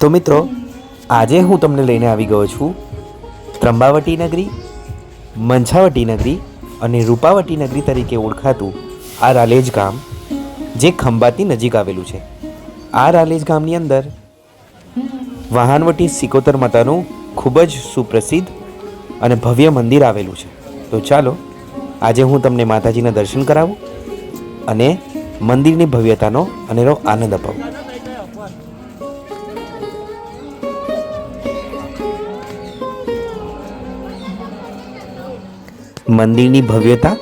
તો મિત્રો, આજે હું તમને લઈને આવી ગયો છું ત્રંબાવટી નગરી, મંછાવટી નગરી અને રૂપાવટી નગરી તરીકે ઓળખાતું આ રાલેજ ગામ, જે ખંભાતની નજીક આવેલું છે. આ રાલેજ ગામની અંદર વાહનવટી સિકોતર માતાનું ખૂબ જ સુપ્રસિદ્ધ અને ભવ્ય મંદિર આવેલું છે. તો ચાલો, આજે હું તમને માતાજીના દર્શન કરાવું અને મંદિરની ભવ્યતાનો અનેરો આનંદ અપાવું. મંદિરની ભવ્યતા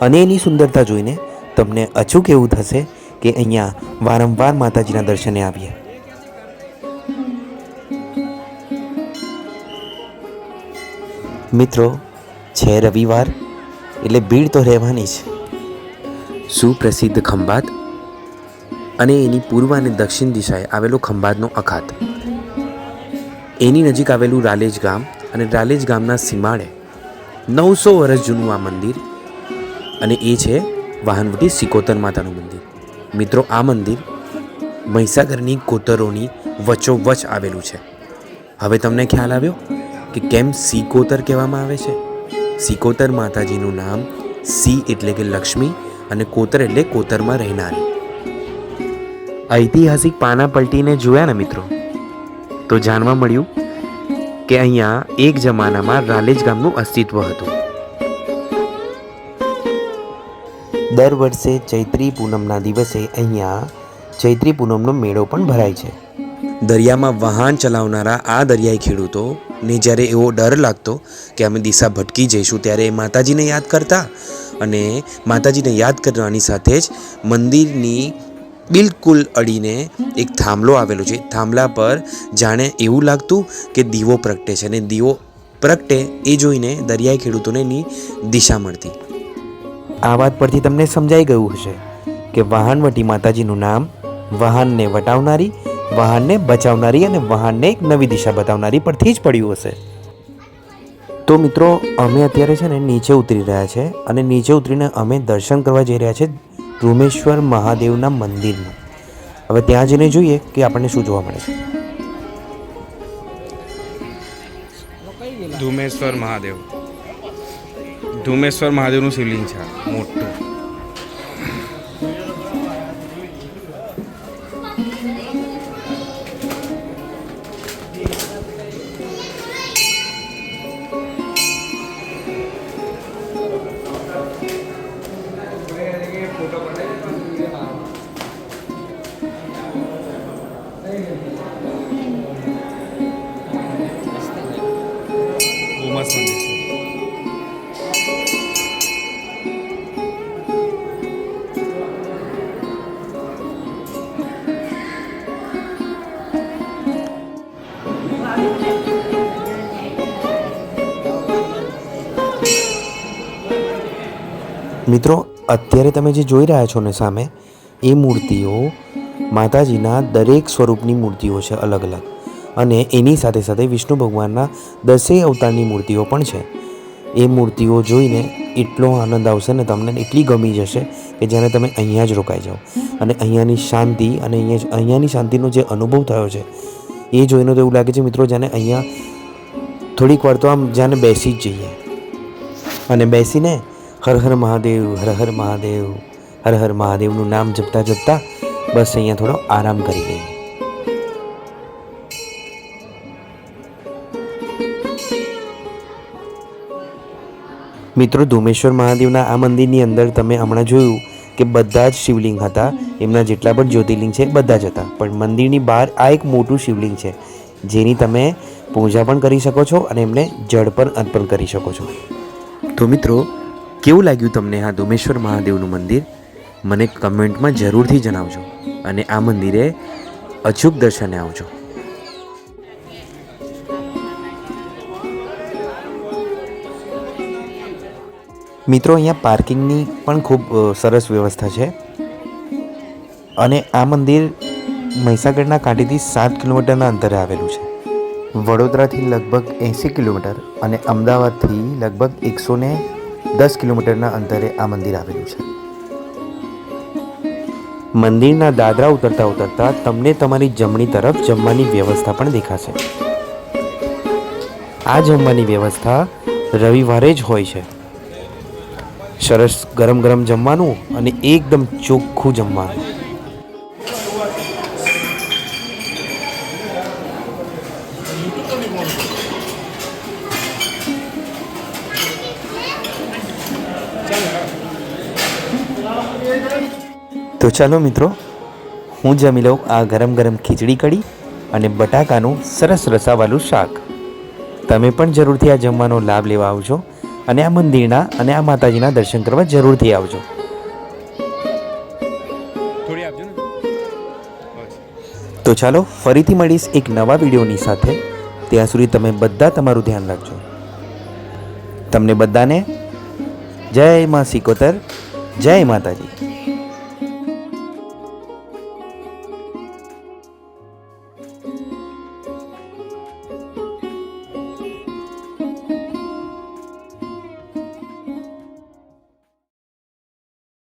અને એની સુંદરતા જોઈને તમને અચૂક એવું થશે કે અહીંયા વારંવાર માતાજીના દર્શને આવીએ. મિત્રો, છે રવિવાર, એટલે ભીડ તો રહેવાની જ. સુપ્રસિદ્ધ ખંભાત અને એની પૂર્વ અને દક્ષિણ દિશાએ આવેલો ખંભાતનો અખાત. એની નજીક આવેલું રાલેજ ગામ અને રાલેજ ગામના સીમાડે નવસો વર્ષ જૂનું આ મંદિર અને એ છે વાહનવટી સિકોતર માતાનું મંદિર. મિત્રો, આ મંદિર મહીસાગરની કોતરોની વચ્ચોવચ આવેલું છે. હવે તમને ખ્યાલ આવ્યો કે કેમ સિકોતર કહેવામાં આવે છે? સિકોતર માતાજીનું નામ સી એટલે કે લક્ષ્મી અને કોતર એટલે કોતરમાં રહેનારી. ઐતિહાસિક પાના પલટીને જોયા ને મિત્રો? તો જાણવા મળ્યું કે અહીંયા એક જમાનામાં રાલેજ ગામનું અસ્તિત્વ હતું. દર વર્ષે ચૈત્રી પૂનમના દિવસે અહીંયા ચૈત્રી પૂનમનો મેળો પણ ભરાય છે. દરિયામાં વાહન ચલાવનારા આ દરિયાઈ ખેડૂતોને જ્યારે એવો ડર લાગતો કે અમે દિશા ભટકી જઈશું ત્યારે એ માતાજીને યાદ કરતા અને માતાજીને યાદ કરવાની સાથે જ મંદિરની બિલકુલ અડીને એક થાંભલો આવેલો છે. થાંભલા પર જાણે એવું લાગતું કે દીવો પ્રગટે છે અને દીવો પ્રગટે એ જોઈને દરિયાઈ ખેડૂતોને એની દિશા મળતી. આ વાત પરથી તમને સમજાઈ ગયું હશે કે વાહનવટી માતાજીનું નામ વાહનને વટાવનારી વાહનને બચાવનારી અને વાહનને એક નવી દિશા બતાવનારી પરથી જ પડ્યું હશે. તો મિત્રો, અમે અત્યારે છે ને નીચે ઉતરી રહ્યા છે અને નીચે ઉતરીને અમે દર્શન કરવા જઈ રહ્યા છે રૂમેશ્વર મહાદેવના મંદિરમાં. હવે ત્યાં જઈને જોઈએ કે આપણને શું જોવા મળે છે. ધુમેશ્વર મહાદેવ. ધુમેશ્વર મહાદેવનું શિવલિંગ છે મોટું. મિત્રો, અત્યારે તમે જે જોઈ રહ્યા છો ને સામે, એ મૂર્તિઓ માતાજીના દરેક સ્વરૂપની મૂર્તિઓ છે અલગ અલગ અને એની સાથે સાથે વિષ્ણુ ભગવાનના દસેય અવતારની મૂર્તિઓ પણ છે. એ મૂર્તિઓ જોઈને એટલો આનંદ આવશે ને તમને એટલી ગમી જશે કે જ્યારે તમે અહીંયા જ રોકાઈ જાઓ. અને અહીંયાની શાંતિ અને અહીંયા અહીંયાની શાંતિનો જે અનુભવ થયો છે, એ જોઈને તો એવું લાગે છે મિત્રો જાણે અહીંયા થોડીક વાર તો આમ જાણે બેસી જ જઈએ. અને બેસીને હર હર મહાદેવ, હર હર મહાદેવ, હર હર મહાદેવનું નામ જપતા જપતા બસ અહીંયા થોડો આરામ કરી લઈએ. મિત્રો ધુમેશ્વર મહાદેવના આ મંદિરની અંદર તમે હમણાં જોયું કે બધા જ શિવલિંગ હતા. એમના જેટલા પણ જ્યોતિર્લિંગ છે બધા જ હતા. પણ મંદિરની બહાર આ એક મોટું શિવલિંગ છે, જેની તમે પૂજા પણ કરી શકો છો અને એમને જળ પણ અર્પણ કરી શકો છો. તો મિત્રો, કેવું લાગ્યું તમને આ ધુમેશ્વર મહાદેવનું મંદિર? મને કમેન્ટમાં જરૂરથી જણાવજો અને આ મંદિરે અચૂક દર્શને આવજો. મિત્રો, અહીંયા પાર્કિંગની પણ ખૂબ સરસ વ્યવસ્થા છે. અને આ મંદિર મહીસાગરના કાંઠેથી સાત કિલોમીટરના અંતરે આવેલું છે. વડોદરાથી લગભગ એંસી કિલોમીટર અને અમદાવાદથી લગભગ એકસો ને દસ કિલોમીટરના અંતરે આ મંદિર આવેલું છે. મંદિરના દાદરા ઉતરતા ઉતરતા તમને તમારી જમણી તરફ જમવાની વ્યવસ્થા પણ દેખાશે. આ જમવાની વ્યવસ્થા રવિવારે જ હોય છે. સરસ ગરમ ગરમ જમવાનું અને એકદમ ચોખ્ખું જમવાનું. તો ચાલો મિત્રો, હું જમી લઉં આ ગરમ ગરમ ખીચડી કઢી અને બટાકાનું સરસ રસાવાળું શાક. તમે પણ જરૂરથી આ જમવાનો લાભ લેવા આવજો. અને આ મંદિરના અને આ માતાજીના દર્શન કરવા જરૂરથી આવજો. તો ચાલો ફરીથી મળીશ એક નવા વિડીયોની સાથે. ત્યાં સુધી તમે બધા તમારું ધ્યાન રાખજો. તમને બધાને જય મા સિકોતર જય માતાજી.